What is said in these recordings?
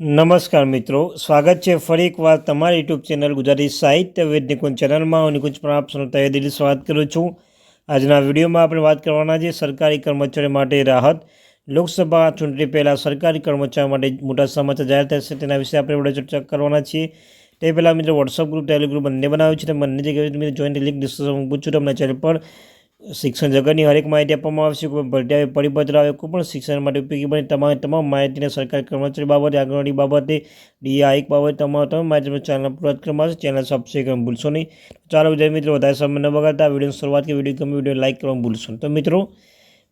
નમસ્કાર મિત્રો, સ્વાગત છે ફરી એકવાર તમારી યુટ્યુબ ચેનલ ગુજરાતી સાહિત્ય વેદ નિકુંજ ચેનલમાં. હું નિકુંજ પણ આપ સૌનું તહે દિલ સ્વાગત કરું છું. આજના વિડીયોમાં આપણે વાત કરવાના છે સરકારી કર્મચારીઓ માટે રાહત. લોકસભા ચૂંટણી પહેલાં સરકારી કર્મચારીઓ માટે મોટા સમાચાર જાહેર થશે તેના વિશે આપણે વીડિયો ચર્ચા કરવાના છીએ. તે પહેલાં મિત્રો વોટ્સઅપ ગ્રુપ ટેલિગ્રુપ ગ્રુપ બંને બનાવ્યું છે. બંને જગ્યાએ મિત્રો જોઈન્ટ લિંક ડિસ્કશન મૂકું છું તમને ચેનલ પર. શિક્ષણ જગતની હરેક માહિતી આપવામાં આવશે ભરતી પરિપત્ર આવે, કોઈ પણ શિક્ષણ માટે ઉપયોગી બને તમામ તમામ માહિતીને સરકારી કર્મચારી બાબતે, આંગણવાડી બાબતે ડીઆઈક બાબતે તમામ તમામ માહિતી ચેનલ પૂરા કરવામાં આવશે ચેનલ સબસ્ક્રાઈબ ભૂલશો નહીં. ચાલો વિદ્યાર્થી મિત્રો, વધારે સમય ન બગાડતા વીડિયો શરૂઆત કે વીડિયો ગમે વીડિયો લાઇક કરવાનું ભૂલશો તો મિત્રો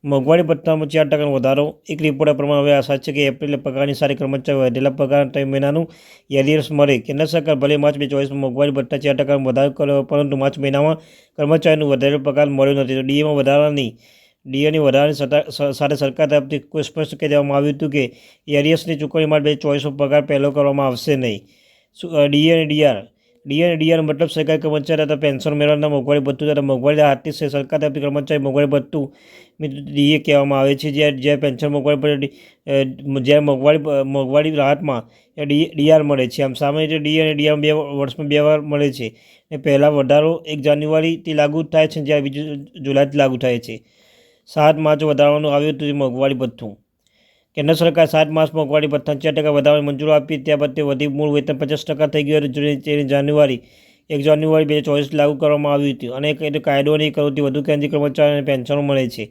મોંઘવારી ભથ્થામાં ચાર ટકાનો વધારો. એક રિપોર્ટ પ્રમાણે હવે આશા છે કે એપ્રિલે પગારની સારી કર્મચારીઓ વધેલા પગાર ત્રણ મહિનાનું એરિયર્સ મળે. કેન્દ્ર સરકાર ભલે માર્ચ બે ચોવીસમાં મોંઘવારી ભથ્થા ચાર ટકાનો વધારો કર્યો પરંતુ માર્ચ મહિનામાં કર્મચારીનું વધારેલો પગાર મળ્યો નથી. તો ડીએમાં વધારાની ડીએની વધારાની સાથે સરકાર તરફથી કોઈ સ્પષ્ટ કહી દેવામાં આવ્યું હતું કે એરિયર્સની ચૂકવણી માટે બે ચોવીસનો પગાર પહેલો કરવામાં આવશે નહીં. ડીએ અને ડીઆર ડી અને ડીઆર મતલબ સરકારી કર્મચારી હતા પેન્શન મેળવવાના મોંઘવારી ભથ્થું તથા મોંઘવારી હાથથી સરકાર તરફથી કર્મચારી મોંઘવારી ભથ્થું ડીએ કહેવામાં આવે છે. જ્યારે જ્યારે પેન્શન મોંઘવારી જ્યારે મોંઘવારી મોંઘવારી રાહતમાં ડી ડીઆર મળે છે. આમ સામાન્ય રીતે ડી અને ડીઆર બે વર્ષમાં બે વાર મળે છે. એ પહેલાં વધારો એક જાન્યુઆરીથી લાગુ થાય છે જ્યારે બીજું જુલાઈથી લાગુ થાય છે. સાત માર્ચ વધારવાનું આવ્યું હતું મોંઘવારી ભથ્થું. કેન્દ્ર સરકાર સાત માસ મોંઘવારી પર ત્રણ ટકા વધારવાની મંજૂરી આપી ત્યારબાદ તે વધી મૂળ વેતન પચાસ ટકા થઈ ગયું હતું. જાન્યુઆરી, એક જાન્યુઆરી બે હજાર ચોવીસ લાગુ કરવામાં આવ્યું હતું. અને એક કાયદો અને કરોડથી વધુ કેન્દ્રીય કર્મચારીઓને પેન્શનો મળે છે.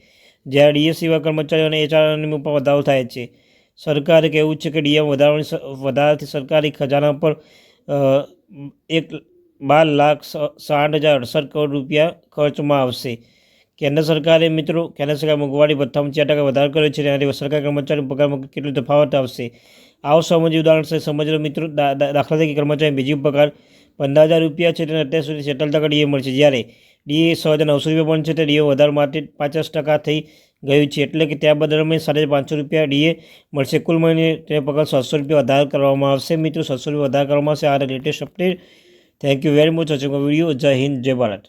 જ્યારે ડીએસ સેવા કર્મચારીઓ અને એચઆરની પર વધારો થાય છે. સરકારે કહેવું છે કે ડીએમ વધારવાની વધારાથી સરકારી ખજાના પર એક બાર લાખ સાઠ હજાર અડસઠ કરોડ રૂપિયા ખર્ચમાં આવશે. કેન્દ્ર સરકારે મિત્રો કેન્દ્ર સરકાર મોંઘવારી ભથ્થામાં ચાર ટકા વધારો કર્યો છે તેનાથી સરકાર કર્મચારી પગારમાં કેટલો તફાવત આવશે? આવો સમજી ઉદાહરણ છે. સમજો મિત્રો દાખલા તરીકે કર્મચારી બીજી પગાર પંદર હજાર રૂપિયા છે તેને અત્યાર સુધી સેટલ ટકા ડીએ મળશે. જ્યારે ડીએ સો હજાર નવસો રૂપિયા પણ છે તે ડીએ વધાર માટે પચાસ ટકા થઈ ગયું છે. એટલે કે ત્યાં બદલમાં સાડા પાંચસો રૂપિયા ડીએ મળશે. કુલ મળીને તેને પગાર સાતસો રૂપિયા વધારે કરવામાં આવશે. મિત્રો, સાતસો રૂપિયા વધારે કરવામાં આવશે. આ latest update thank you very much watching video Jai Hind, Jai Bharat.